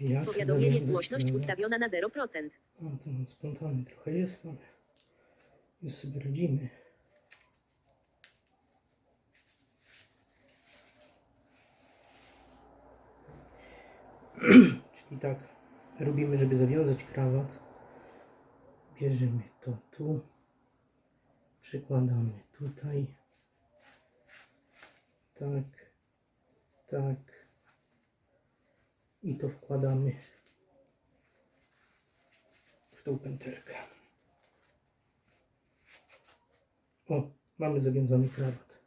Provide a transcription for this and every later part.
Jak Powiadomienie zawiązać głośność krawat? ustawiona na 0%. A, to no, spontanicznie trochę jest, ale już sobie radzimy. Czyli tak, robimy, żeby zawiązać krawat. Bierzemy to tu, przykładamy tutaj. Tak, tak. I to wkładamy w tą pętelkę. O, mamy zawiązany krawat.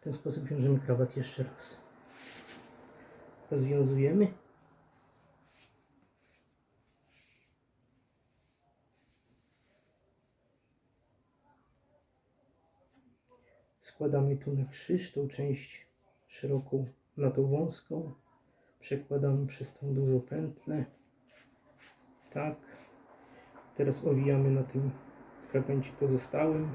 W ten sposób wiążemy krawat jeszcze raz. Rozwiązujemy. Składamy tu na krzyż tą część szeroką na tą wąską. Przekładamy przez tą dużą pętlę. Tak. Teraz owijamy na tym fragmencie pozostałym.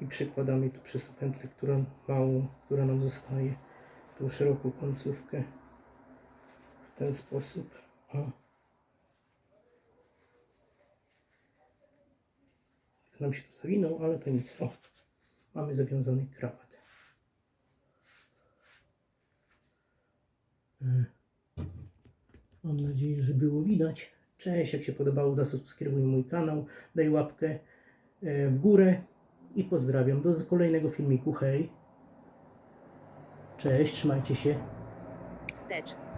I przykładamy tu przez pętlę, która małą, która nam zostaje, tą szeroką końcówkę. W ten sposób. O. Nam się to zawinął, ale to nic. O, mamy zawiązany krawat. Mam nadzieję, że było widać. Cześć, jak się podobało, zasubskrybuj mój kanał, daj łapkę e, w górę i pozdrawiam. Do kolejnego filmiku. Hej. Cześć, trzymajcie się. Wstecz.